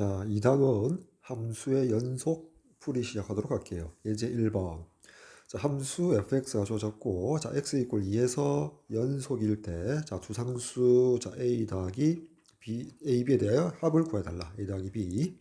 자, 2단원 함수의 연속 풀이 시작하도록 할게요. 예제 1번. 자, 함수 fx가 주어졌고, 자, x 이꼴 2에서 연속일 때, 자, 두 상수, 자, a 더하기 b, a, b에 대하여 합을 구해달라. a 더하기 b.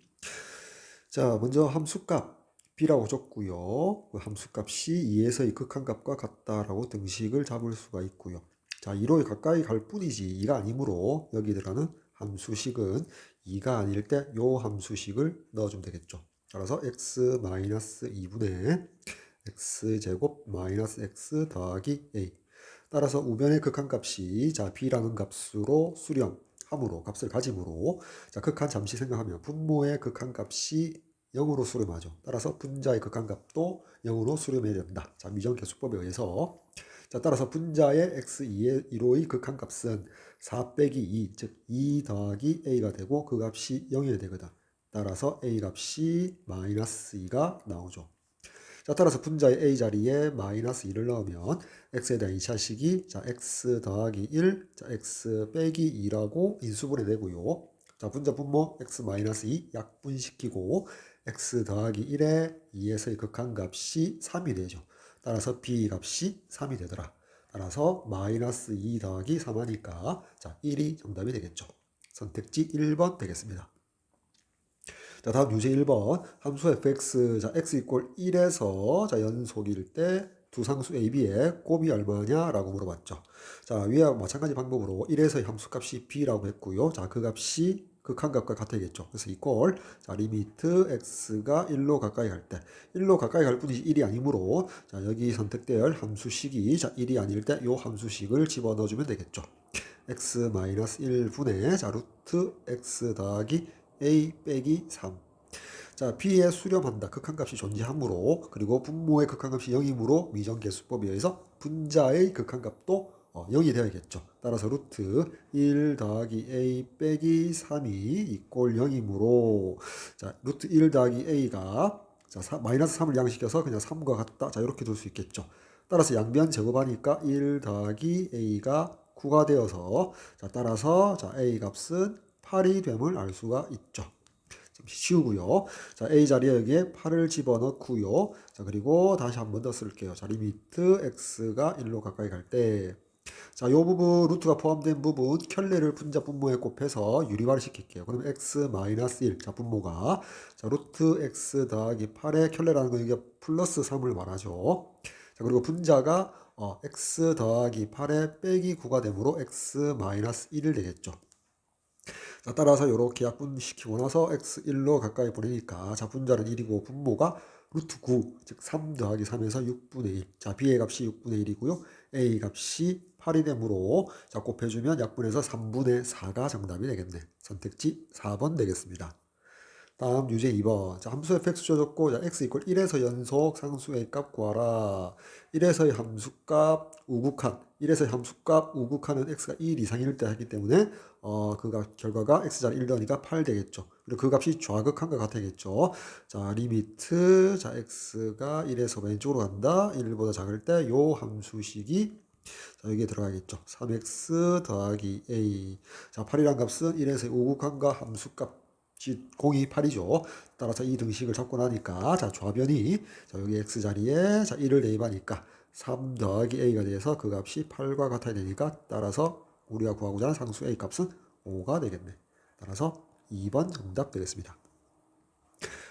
자, 먼저 함수값 b라고 줬고요. 그 함수값이 2에서의 극한값과 같다라고 등식을 잡을 수가 있고요. 자, 2로 가까이 갈 뿐이지 2가 아니므로 여기 들어가는 함수식은 2가 아닐 때 요 함수식을 넣어주면 되겠죠. 따라서 x 마이너스 2분의 x제곱 마이너스 x 더하기 a 따라서 우변의 극한값이 자 b라는 값으로 수렴함으로 값을 가짐으로 자 극한 잠시 생각하면 분모의 극한값이 0으로 수렴하죠. 따라서 분자의 극한값도 0으로 수렴해야 된다. 자 미정계수법에 의해서 자, 따라서 분자의 x2의 1호의 극한값은 4 빼기 2, 즉 2 더하기 a가 되고 그 값이 0이 되거든. 따라서 a 값이 마이너스 2가 나오죠. 자, 따라서 분자의 a 자리에 마이너스 2를 넣으면 x에 대한 2차식이 자, x 더하기 1, 자, x 빼기 2라고 인수분해 되고요. 자, 분자 분모 x 마이너스 2 약분시키고 x 더하기 1에 2에서의 극한값이 3이 되죠. 따라서 b 값이 3이 되더라. 따라서 마이너스 2 더하기 3 하니까 자 1이 정답이 되겠죠. 선택지 1번 되겠습니다. 자 다음 유제 1번 함수 fx 자 x 이꼴 1에서 자 연속일 때 두 상수 a, b의 곱이 얼마냐 라고 물어봤죠. 자 위와 마찬가지 방법으로 1에서의 함수값이 b라고 했고요. 자 그 값이 극한값과 같아야겠죠. 그래서 이꼴 자 리미트 x가 1로 가까이 갈 때 1로 가까이 갈 뿐이지 1이 아니므로 자 여기 선택될 함수식이 자 1이 아닐 때 요 함수식을 집어넣어 주면 되겠죠. x 1분의 자 루트 x 더하기 a 빼기 3 자, b에 수렴한다. 극한값이 존재하므로 그리고 분모의 극한값이 0이므로 미정계수법에 의해서 분자의 극한값도 어, 0이 되어야겠죠. 따라서 루트 1 더하기 a 빼기 3이 이꼴 0이므로 자 루트 1 더하기 a가 자 사, 마이너스 3을 양식해서 그냥 3과 같다. 자 이렇게 둘 수 있겠죠. 따라서 양변 제곱하니까 1 더하기 a가 9가 되어서 자 따라서 자 a 값은 8이 됨을 알 수가 있죠. 쉬우고요. 자, A 자리에 여기에 8을 집어넣고요. 자, 그리고 다시 한 번 더 쓸게요. 자, 리미트 x가 1로 가까이 갈 때. 자, 요 부분, 루트가 포함된 부분, 켤레를 분자 분모에 곱해서 유리화를 시킬게요. 그럼 x-1, 자, 분모가. 자, 루트 x 더하기 8의 켤레라는 건 이게 플러스 3을 말하죠. 자, 그리고 분자가 어, x 더하기 8의 빼기 9가 되므로 x-1을 되겠죠. 자, 따라서 이렇게 약분시키고 나서 x1로 가까이 보내니까 자 분자는 1이고 분모가 루트 9, 즉 3 더하기 3에서 6분의 1. 자, b의 값이 6분의 1이고요. a 값이 8이 되므로 자, 곱해주면 약분해서 3분의 4가 정답이 되겠네. 선택지 4번 되겠습니다. 다음 유제 2번. 자, 함수 fx 줘줬고, 자, x 이퀄 1에서 연속 상수의 값 구하라. 1에서의 함수값 우극한, 1에서의 함수값 우극한은 x가 1 이상일 때 하기 때문에, 어, 그 결과가 x자리 1 더하니까 8 되겠죠. 그리고 그 값이 좌극한 것 같아야겠죠. 자, 리미트, 자, x가 1에서 왼쪽으로 간다. 1보다 작을 때 요 함수식이 자, 여기에 들어가겠죠. 3x 더하기 a. 자, 8이란 값은 1에서 우극한과 함수값 공이 8이죠. 따라서 이 등식을 잡고 나니까 자 좌변이 자 여기 x 자리에 자 1을 대입하니까 3 더하기 a가 돼서 그 값이 8과 같아야 되니까 따라서 우리가 구하고자 하는 상수 a 값은 5가 되겠네. 따라서 2번 정답 되겠습니다.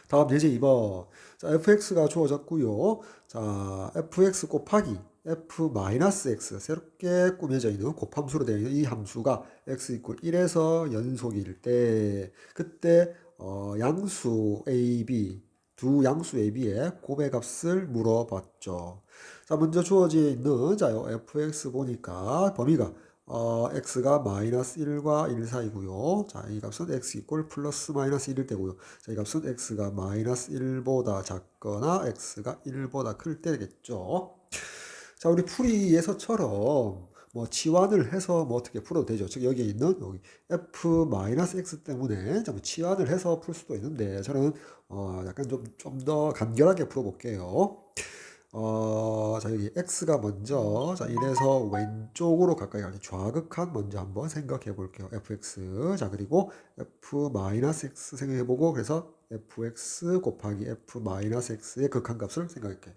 다음 예제 2번. 자, fx가 주어졌고요. 자, fx 곱하기 f-x 새롭게 꾸며져 있는 곱함수로 되어 있는 이 함수가 x 이퀄 1에서 연속일 때 그때 어, 양수 a, b 두 양수 a, b의 곱의 값을 물어봤죠. 자 먼저 주어져 있는 자 fx 보니까 범위가 어, x가 마이너스 1과 1 사이고요. 자, 이 값은 x 이꼴 플러스 마이너스 1일 때고요. 자, 이 값은 x가 마이너스 1보다 작거나 x가 1보다 클 때겠죠. 자, 우리 풀이에서처럼 뭐 치환을 해서 뭐 어떻게 풀어도 되죠. 즉 여기에 있는 여기 f-x 때문에 좀 치환을 해서 풀 수도 있는데 저는 어 약간 좀 좀 더 간결하게 풀어볼게요. 어, 자, 여기 x가 먼저, 자, 이래서 왼쪽으로 가까이 갈때 좌극한 먼저 한번 생각해 볼게요. fx. 자, 그리고 f-x 생각해 보고, 그래서 fx 곱하기 f-x의 극한 값을 생각할게요.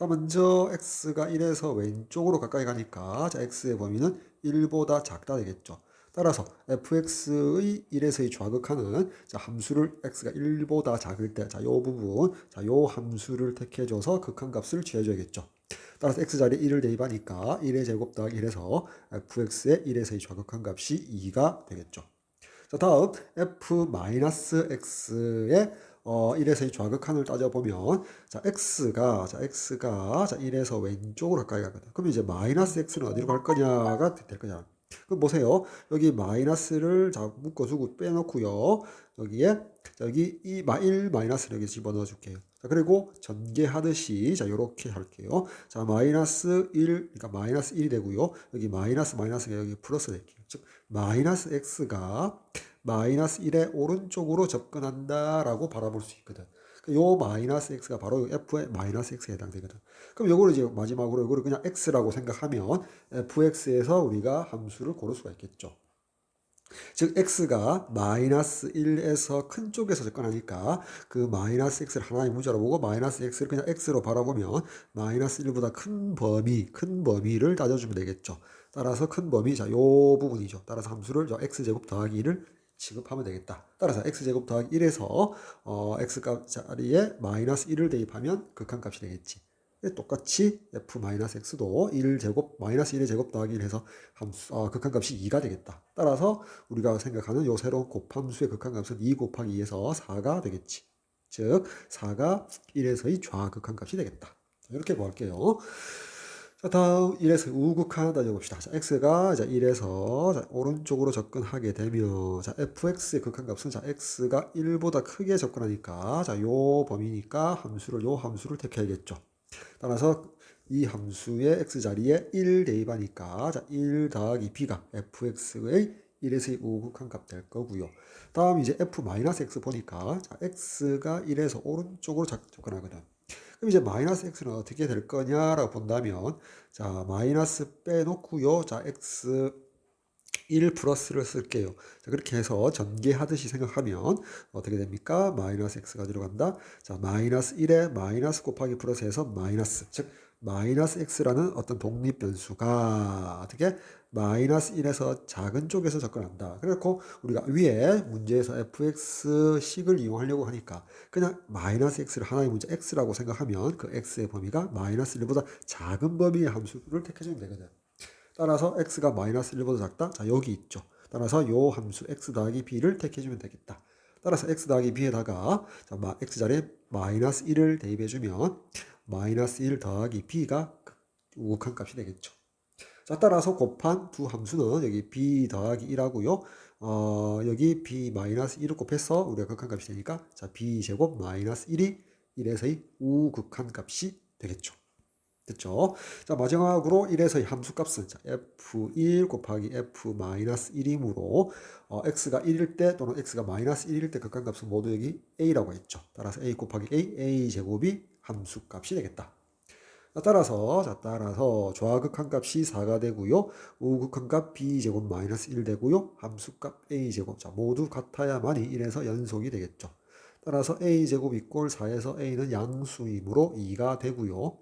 자, 먼저 x가 1에서 왼쪽으로 가까이 가니까, 자, x의 범위는 1보다 작다 되겠죠. 따라서 fx의 1에서의 좌극하는 자, 함수를 x가 1보다 작을 때, 자, 요 부분, 자, 요 함수를 택해줘서 극한값을 취해줘야겠죠. 따라서 x 자리에 1을 대입하니까 1의 제곱 더하기 1에서 fx의 1에서의 좌극한 값이 2가 되겠죠. 자, 다음 f-x의 어, 1에서의 좌극한을 따져보면 자, x가 자, x가 자, 1에서 왼쪽으로 가까이 가거든. 그럼 이제 마이너스 x는 어디로 갈 거냐가 될 거잖아. 그럼 보세요. 여기 마이너스를 자 묶어주고 빼놓고요. 여기에 자, 여기 이 1 마이너스를 여기 집어넣어 줄게요. 자, 그리고 전개하듯이 자 요렇게 할게요. 자 마이너스 1 그러니까 마이너스 1이 되고요. 여기 마이너스 마이너스가 여기 플러스 될게요. 즉 마이너스 x가 마이너스 1의 오른쪽으로 접근한다라고 바라볼 수 있거든. 요 마이너스 x가 바로 f의 마이너스 x에 해당되거든. 그럼 요거를 이제 마지막으로 요거를 그냥 x라고 생각하면 fx에서 우리가 함수를 고를 수가 있겠죠. 즉 x가 마이너스 1에서 큰 쪽에서 접근하니까 그 마이너스 x를 하나의 문자로 보고 마이너스 x를 그냥 x로 바라보면 마이너스 1보다 큰 범위, 큰 범위를 따져주면 되겠죠. 따라서 큰 범위, 자, 요 부분이죠. 따라서 함수를 저 x제곱 더하기 1을 지급하면 되겠다. 따라서 x제곱 더하기 1에서 어, x값 자리에 마이너스 1을 대입하면 극한값이 되겠지. 똑같이 f-x도 1제곱 마이너스 1의 제곱 더하기 1 해서 함수 아, 극한값이 2가 되겠다. 따라서 우리가 생각하는 요 새로운 곱함수의 극한값은 2 곱하기 2에서 4가 되겠지. 즉 4가 1에서의 좌극한값이 되겠다. 이렇게 구할게요. 자, 다음 1에서 우극한 따져봅시다. 자, x가 자, 1에서 자, 오른쪽으로 접근하게 되면 자, fx의 극한값은 자, x가 1보다 크게 접근하니까 자, 요 범위니까 함수를 요 함수를 택해야겠죠. 따라서 이 함수의 x 자리에 1 대입하니까 자, 1 더하기 b가 fx의 1에서의 우극한 값 될 거고요. 다음 이제 f-x 보니까 자, x가 1에서 오른쪽으로 접근하거든. 그럼 이제 마이너스 x는 어떻게 될 거냐라고 본다면 자 마이너스 빼놓고요. 자 x 1 플러스를 쓸게요. 자, 그렇게 해서 전개하듯이 생각하면 어떻게 됩니까? 마이너스 x가 들어간다. 자, 마이너스 1에 마이너스 곱하기 플러스 해서 마이너스. 즉, 마이너스 x라는 어떤 독립 변수가 어떻게 마이너스 1에서 작은 쪽에서 접근한다. 그래서 우리가 위에 문제에서 fx식을 이용하려고 하니까 그냥 마이너스 x를 하나의 문제 x라고 생각하면 그 x의 범위가 마이너스 1보다 작은 범위의 함수를 택해주면 되거든. 따라서 x가 마이너스 1보다 작다? 자 여기 있죠. 따라서 요 함수 x 더하기 b를 택해주면 되겠다. 따라서 x 더하기 b에다가 자, x 자리에 마이너스 1을 대입해주면 마이너스 1 더하기 b가 우극한 값이 되겠죠. 자, 따라서 곱한 두 함수는 여기 b 더하기 1하고요. 어, 여기 b 마이너스 1을 곱해서 우리가 극한 값이 되니까 자, b 제곱 마이너스 1이 1에서의 우극한 값이 되겠죠. 됐죠? 자, 마지막으로 1에서의 함수 값은 자, f1 곱하기 f-1이므로 어, x가 1일 때 또는 x가 마이너스 1일 때 극한 값은 모두 여기 a라고 했죠. 따라서 a 곱하기 a, a 제곱이 함수값이 되겠다. 자, 따라서 자 따라서 좌극한 값이 4가 되고요. 우극한 값 b 제곱 마이너스 1 되고요. 함수값 a 제곱 자 모두 같아야만이 1에서 연속이 되겠죠. 따라서 a 제곱 이꼴 4에서 a는 양수이므로 2가 되고요.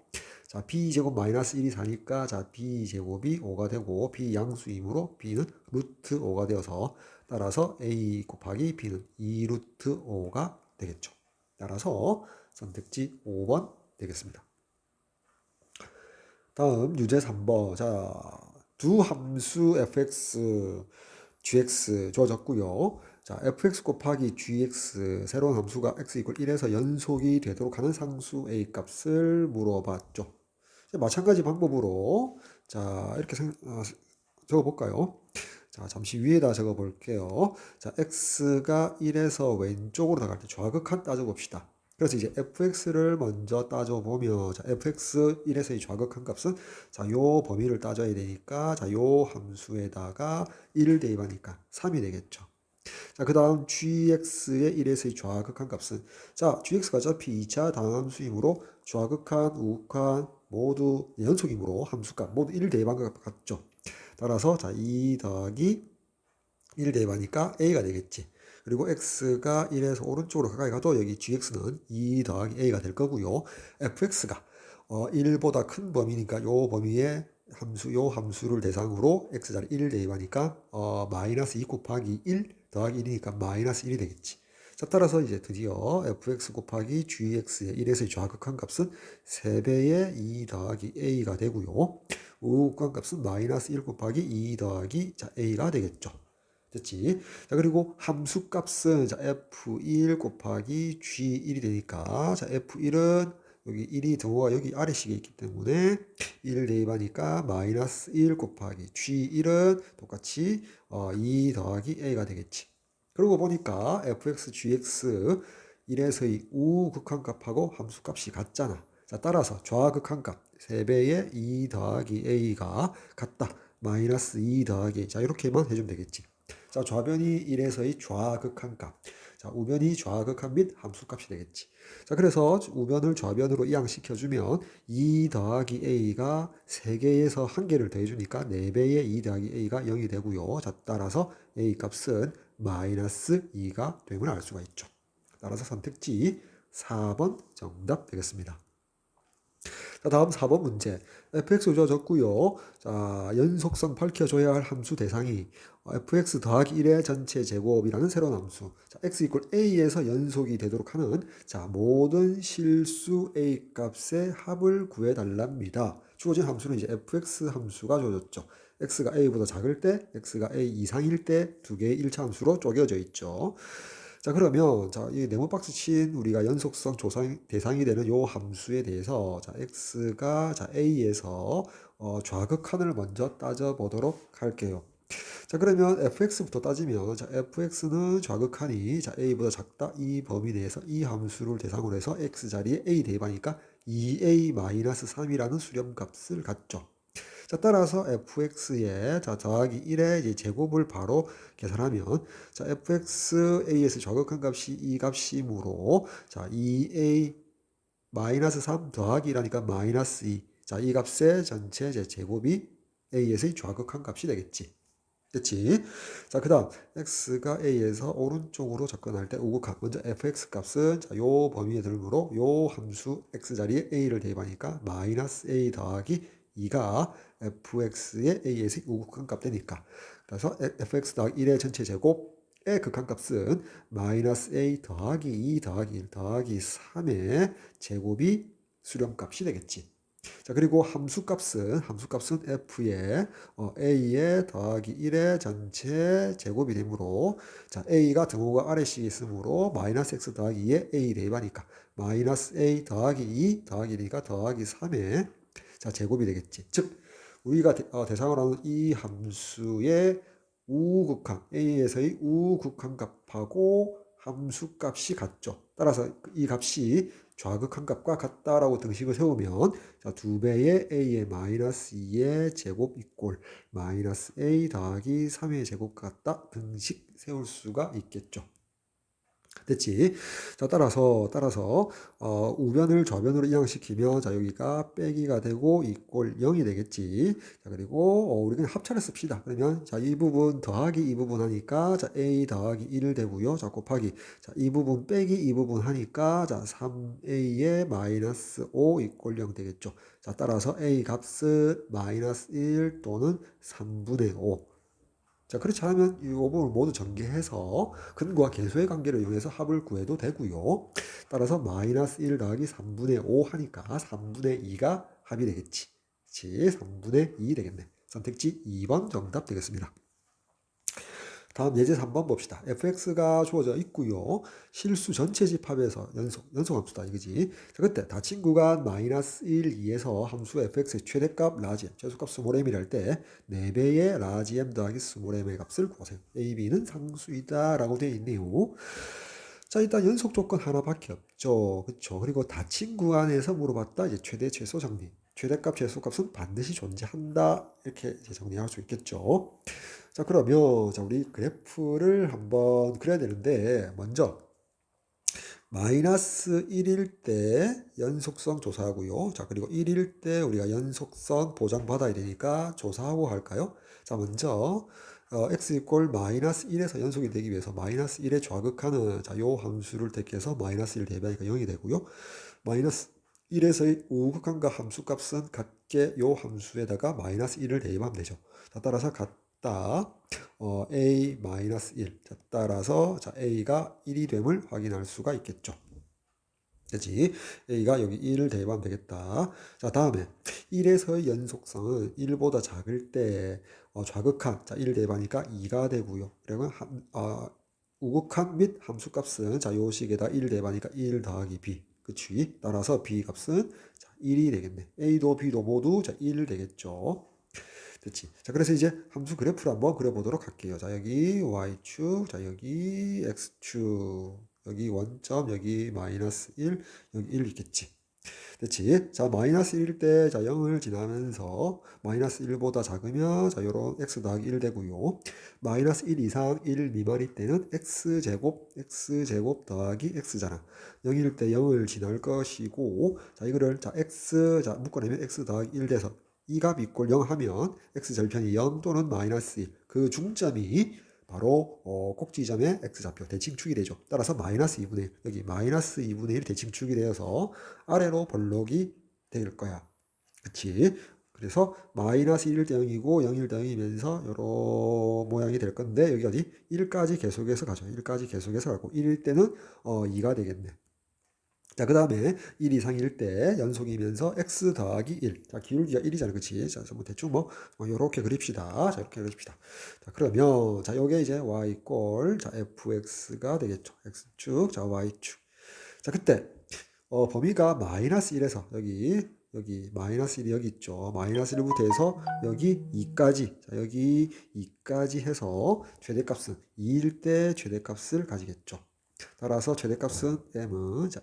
자, b제곱 마이너스 1이 4니까 자, b제곱이 5가 되고 b 양수이므로 b는 루트 5가 되어서 따라서 a 곱하기 b는 2 루트 5가 되겠죠. 따라서 선택지 5번 되겠습니다. 다음 유제 3번. 자, 두 함수 fx, gx 주어졌고요. 자, fx 곱하기 gx 새로운 함수가 x 1에서 연속이 되도록 하는 상수 a 값을 물어봤죠. 마찬가지 방법으로 자 이렇게 생, 어, 적어 볼까요? 자 잠시 위에다 적어 볼게요. 자 x가 1에서 왼쪽으로 나갈 때 좌극한 따져 봅시다. 그래서 이제 fx를 먼저 따져보면 자 fx 1에서의 좌극한 값은 자 요 범위를 따져야 되니까 자 요 함수에다가 1을 대입하니까 3이 되겠죠. 자, 그 다음 gx의 1에서의 좌극한 값은 자, gx가 어차피 2차 당함수이므로 좌극한, 우극한 모두 연속이므로 함수값 모두 1 대입한 것 같죠. 따라서 자, 2 더하기 1 대입하니까 a가 되겠지. 그리고 x가 1에서 오른쪽으로 가까이 가도 여기 gx는 2 더하기 a가 될 거고요. fx가 어, 1보다 큰 범위니까 요 범위에 함수 요 함수를 대상으로 x자리 1 대입하니까 어, 마이너스 2 곱하기 1 더하기 1이니까 마이너스 1이 되겠지. 자, 따라서 이제 드디어 fx 곱하기 gx의 1에서의 좌극한 값은 3배의 2 더하기 a가 되고요. 우극한 값은 마이너스 1 곱하기 2 더하기 자, a가 되겠죠. 됐지? 자, 그리고 함수 값은 자, f1 곱하기 g1이 되니까 자, f1은 여기 1이 등호가 여기 아래식에 있기 때문에 1 대입하니까 마이너스 1 곱하기 g1은 똑같이 어, 2 더하기 a가 되겠지. 그러고 보니까 fx, gx 1에서의 우극한 값하고 함수 값이 같잖아. 자, 따라서 좌극한 값 3배의 2 더하기 a가 같다. 마이너스 2 더하기 자 이렇게만 해주면 되겠지. 자 좌변이 1에서의 좌극한 값. 자 우변이 좌극한 및 함수 값이 되겠지. 자 그래서 우변을 좌변으로 이항시켜주면 2 더하기 a가 3개에서 1개를 더해주니까 4배의 2 더하기 a가 0이 되고요. 자 따라서 a 값은 마이너스 2가 됨을 알 수가 있죠. 따라서 선택지 4번 정답 되겠습니다. 자, 다음 4번 문제. fx 주어졌고요. 자, 연속성 밝혀줘야 할 함수 대상이 fx 더하기 1의 전체 제곱이라는 새로운 함수. 자, x 이퀄 a에서 연속이 되도록 하는 자, 모든 실수 a 값의 합을 구해달랍니다. 주어진 함수는 이제 fx 함수가 주어졌죠. x가 a보다 작을 때, x가 a 이상일 때 두 개의 1차 함수로 쪼개져 있죠. 자 그러면 자 이 네모 박스 친 우리가 연속성 조상 대상이 되는 요 함수에 대해서 자 x가 자 a에서 어, 좌극한을 먼저 따져 보도록 할게요. 자 그러면 fx부터 따지면 자 fx는 좌극한이 자 a보다 작다 이 범위 내에서 이 함수를 대상으로 해서 x 자리에 a 대입하니까 2a-3이라는 수렴값을 갖죠. 자, 따라서 fx에 자, 더하기 1의 이제 제곱을 바로 계산하면 자, fxa에서 좌극한 값이 이 값이므로 자, 2a 마이너스 3 더하기 1하니까 마이너스 2. 자, 이 값의 전체 제 제곱이 a에서의 좌극한 값이 되겠지. 됐지? 자, 그 다음, x가 a에서 오른쪽으로 접근할 때 우극한. 먼저 fx 값은, 자, 요 범위에 들므로 요 함수 x 자리에 a를 대입하니까 마이너스 a 더하기 2가 fx의 a에서 우극한 값 되니까. 그래서 fx 더하기 1의 전체 제곱의 극한값은 마이너스 a 더하기 2 더하기 1 더하기 3의 제곱이 수렴값이 되겠지. 자 그리고 함수값은 함수값은 f의 어, a의 더하기 1의 전체 제곱이 되므로 자 a가 등호가 아래식이 있으므로 마이너스 x 더하기 2의 a 대입하니까 마이너스 a 더하기 2 더하기 1이니까 더하기 3의 자 제곱이 되겠지. 즉 우리가 대, 어, 상으로 하는 이 함수의 우극한 a에서의 우극한 값하고 함수 값이 같죠. 따라서 이 값이 좌극한 값과 같다라고 등식을 세우면 자, 두 배의 a의 마이너스 2의 제곱 이꼴 마이너스 a 더하기 3의 제곱 같다 등식 세울 수가 있겠죠. 됐지? 자, 따라서, 따라서, 어, 우변을 좌변으로 이항시키면, 자, 여기가 빼기가 되고, 이꼴 0이 되겠지. 자, 그리고, 어, 우리 그냥 합차를 씁시다. 그러면, 자, 이 부분 더하기 이 부분 하니까, 자, a 더하기 1 되고요. 자, 곱하기. 자, 이 부분 빼기 이 부분 하니까, 자, 3a의 마이너스 5 이꼴 0 되겠죠. 자, 따라서 a 값은 마이너스 1 또는 3분의 5. 자, 그렇지 않으면 이 부분을 모두 전개해서 근과 계수의 관계를 이용해서 합을 구해도 되고요. 따라서 마이너스 1 더하기 3분의 5 하니까 3분의 2가 합이 되겠지. 그치? 3분의 2 되겠네. 선택지 2번 정답 되겠습니다. 다음 예제 3번 봅시다. fx가 주어져 있고요. 실수 전체 집합에서 연속, 연속 함수다 이거지. 자, 그때 닫힌 구간 마이너스 1, 2에서 함수 fx의 최대값 라지 m, 최소값 스몰 m이랄 때 4배의 라지 m 더하기 스몰 m의 값을 구하세요. a, b는 상수이다 라고 되어 있네요. 자, 일단 연속 조건 하나밖에 없죠. 그렇죠. 그리고 닫힌 구간에서 물어봤다. 이제 최대 최소 정리. 최대값, 최소값은 반드시 존재한다. 이렇게 정리할 수 있겠죠. 자, 그러면 자, 우리 그래프를 한번 그려야 되는데 먼저 마이너스 1일 때 연속성 조사하고요. 자, 그리고 1일 때 우리가 연속성 보장받아야 되니까 조사하고 할까요? 자, 먼저 어, x 이꼴 마이너스 1에서 연속이 되기 위해서 마이너스 1에 좌극하는 자, 요 함수를 택해서 마이너스 1 대비하니까 0이 되고요. 마이너스 1에서의 우극한과 함수값은 같게 요 함수에다가 마이너스 1을 대입하면 되죠. 자, 따라서 같 다. 어, a 마이너스 1. 자, 따라서 자, a가 1이 됨을 확인할 수가 있겠죠. 그지 a가 여기 1을 대입하면 되겠다. 자, 다음에 1에서의 연속성은 1보다 작을 때 어, 좌극한 자, 1을 대입하니까 2가 되고요. 그러면 한, 어, 우극한 및 함수값은 자, 요 식에다 1을 대입하니까 1 더하기 b. 그치? 따라서 b 값은 자, 1이 되겠네. a도 b도 모두 자, 1 되겠죠. 됐지. 자, 그래서 이제 함수 그래프를 한번 그려보도록 할게요. 자, 여기 y축, 자, 여기 x축, 여기 원점, 여기 마이너스 1, 여기 1 있겠지. 됐지? 자, 마이너스 1일 때, 자, 0을 지나면서 마이너스 1보다 작으면, 자, 요런 x 더하기 1 되고요. 마이너스 1 이상 1 미만일 때는 x제곱, x제곱 더하기 x잖아. 0일 때 0을 지날 것이고, 자, 이거를, 자, x, 자, 묶어내면 x 더하기 1 돼서 이 값 이꼴 0 하면 x 절편이 0 또는 마이너스 1. 그 중점이 바로 어, 꼭지점의 x좌표 대칭축이 되죠. 따라서 마이너스 2분의 1 여기 마이너스 2분의 1 대칭축이 되어서 아래로 볼록이 될 거야. 그치? 그래서 마이너스 1일 때 0이고 0일 때 0이면서 요런 모양이 될 건데 여기 어디 1까지 계속해서 가죠. 1까지 계속해서 가고 1일 때는 어, 2가 되겠네. 자, 그 다음에 1 이상일 때 연속이면서 x 더하기 1. 자, 기울기가 1이잖아. 그치? 자, 뭐 대충 뭐, 뭐, 요렇게 그립시다. 자, 이렇게 그립시다. 자, 그러면, 자, 요게 이제 y 꼴, 자, fx가 되겠죠. x축, 자, y축. 자, 그때, 어, 범위가 마이너스 1에서 여기, 여기 마이너스 1이 여기 있죠. 마이너스 1부터 해서 여기 2까지. 자, 여기 2까지 해서 최대값은 2일 때 최대값을 가지겠죠. 따라서 최대값은 m은 자,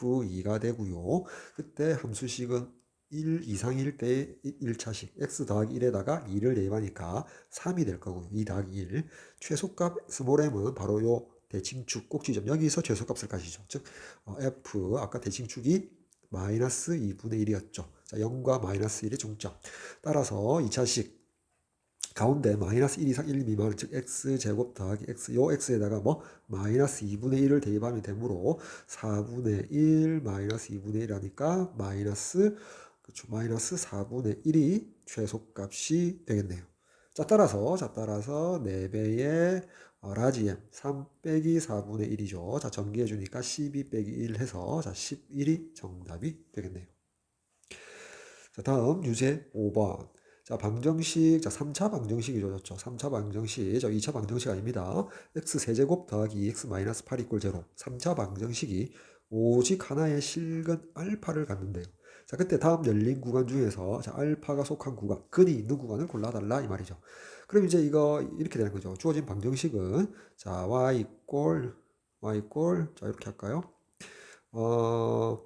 f2가 되고요. 그때 함수식은 1 이상일 때 1차식 x 더하기 1에다가 2를 대입하니까 3이 될 거고요. 2 더하기 1. 최소값 스몰 m은 바로 요 대칭축 꼭지점 여기서 최소값을 가시죠. 즉 어, f 아까 대칭축이 마이너스 2분의 1이었죠. 자, 0과 마이너스 1의 중점. 따라서 2차식 가운데 마이너스 1 이상 1 미만 즉 x제곱 더하기 x 요 x에다가 뭐 마이너스 2분의 1을 대입하면 되므로 4분의 1 마이너스 2분의 1 하니까 마이너스 그렇죠 마이너스 4분의 1이 최소값이 되겠네요. 자 따라서 자 따라서 4배의 어, 라지 m 3 빼기 4분의 1이죠. 자 전기해 주니까 12 빼기 1 해서 자 11이 정답이 되겠네요. 자 다음 유제 5번 자, 방정식, 자, 3차 방정식이 줘졌죠. 3차 방정식, 저 2차 방정식 아닙니다. x 세제곱 더하기 2x 마이너스 8 이꼴 제로. 3차 방정식이 오직 하나의 실근 알파를 갖는데요. 자, 그때 다음 열린 구간 중에서 자, 알파가 속한 구간, 근이 있는 구간을 골라달라 이 말이죠. 그럼 이제 이거 이렇게 되는 거죠. 주어진 방정식은 자, y 이꼴 y 이꼴 자, 이렇게 할까요? 어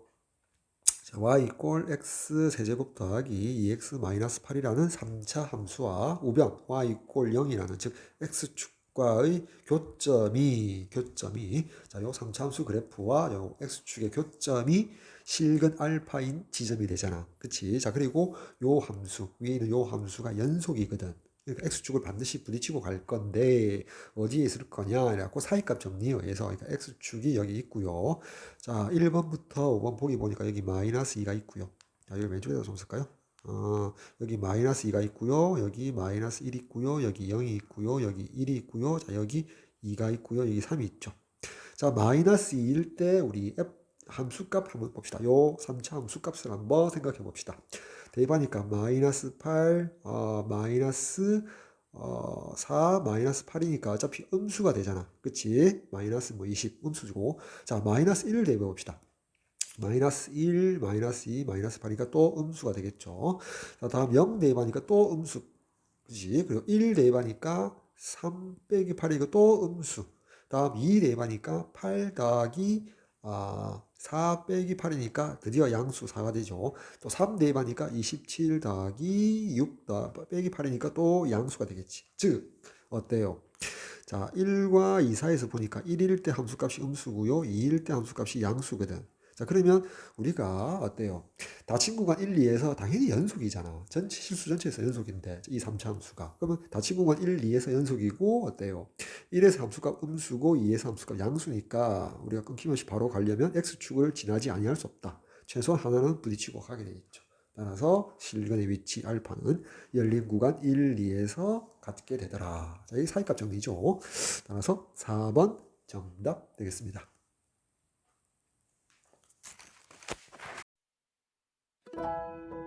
자, y 이꼴 x 세제곱 더하기 2x 마이너스 8이라는 3차 함수와 우변 y 이꼴 0이라는 즉 x축과의 교점이 교점이 자, 요 3차 함수 그래프와 요 x축의 교점이 실근 알파인 지점이 되잖아. 그치? 자, 그리고 요 함수, 위에 있는 요 함수가 연속이거든. 그러니까 x축을 반드시 부딪히고 갈 건데 어디에 있을 거냐 그래갖고 사이값 정리에 의해서 그러니까 x축이 여기 있고요. 자 1번부터 5번 보기 보니까 여기 마이너스 2가 있고요. 자 여기 왼쪽에다 좀 쓸까요? 어, 여기 마이너스 2가 있고요. 여기 마이너스 1 있고요. 여기 0이 있고요. 여기 1이 있고요. 자 여기 2가 있고요. 여기 3이 있죠. 자 마이너스 2일 때 우리 f 함수값 한번 봅시다. 요 3차 함수값을 한번 생각해 봅시다 대입하니까 마이너스 8, 어, 마이너스 어, 4, 마이너스 8이니까 어차피 음수가 되잖아. 그치? 마이너스 뭐 20, 음수주고. 자, 마이너스 1을 대입해 봅시다. 마이너스 1, 마이너스 2, 마이너스 8이니까 또 음수가 되겠죠. 자, 다음 0 대입하니까 또 음수. 그치? 그리고 1 대입하니까 3 빼기 8이고 또 음수. 다음 2 대입하니까 8 더하기 아, 4 빼기 8이니까 드디어 양수 4가 되죠. 또 3 대입하니까 27 더하기 6 더 빼기 8이니까 또 양수가 되겠지. 즉 어때요? 자, 1과 2 사이에서 보니까 1일 때 함수값이 음수고요. 2일 때 함수값이 양수거든. 자, 그러면 우리가 어때요? 닫힌 구간 1, 2에서 당연히 연속이잖아. 전체 실수 전체에서 연속인데 이 3차 함수가. 그러면 닫힌 구간 1, 2에서 연속이고 어때요? 1에서 함수값 음수고 2에서 함수값 양수니까 우리가 끊김없이 바로 가려면 x축을 지나지 아니할 수 없다. 최소한 하나는 부딪히고 가게 되겠죠. 따라서 실근의 위치 알파는 열린 구간 1, 2에서 갖게 되더라. 자, 이 사이값 정리죠. 따라서 4번 정답 되겠습니다. Thank you.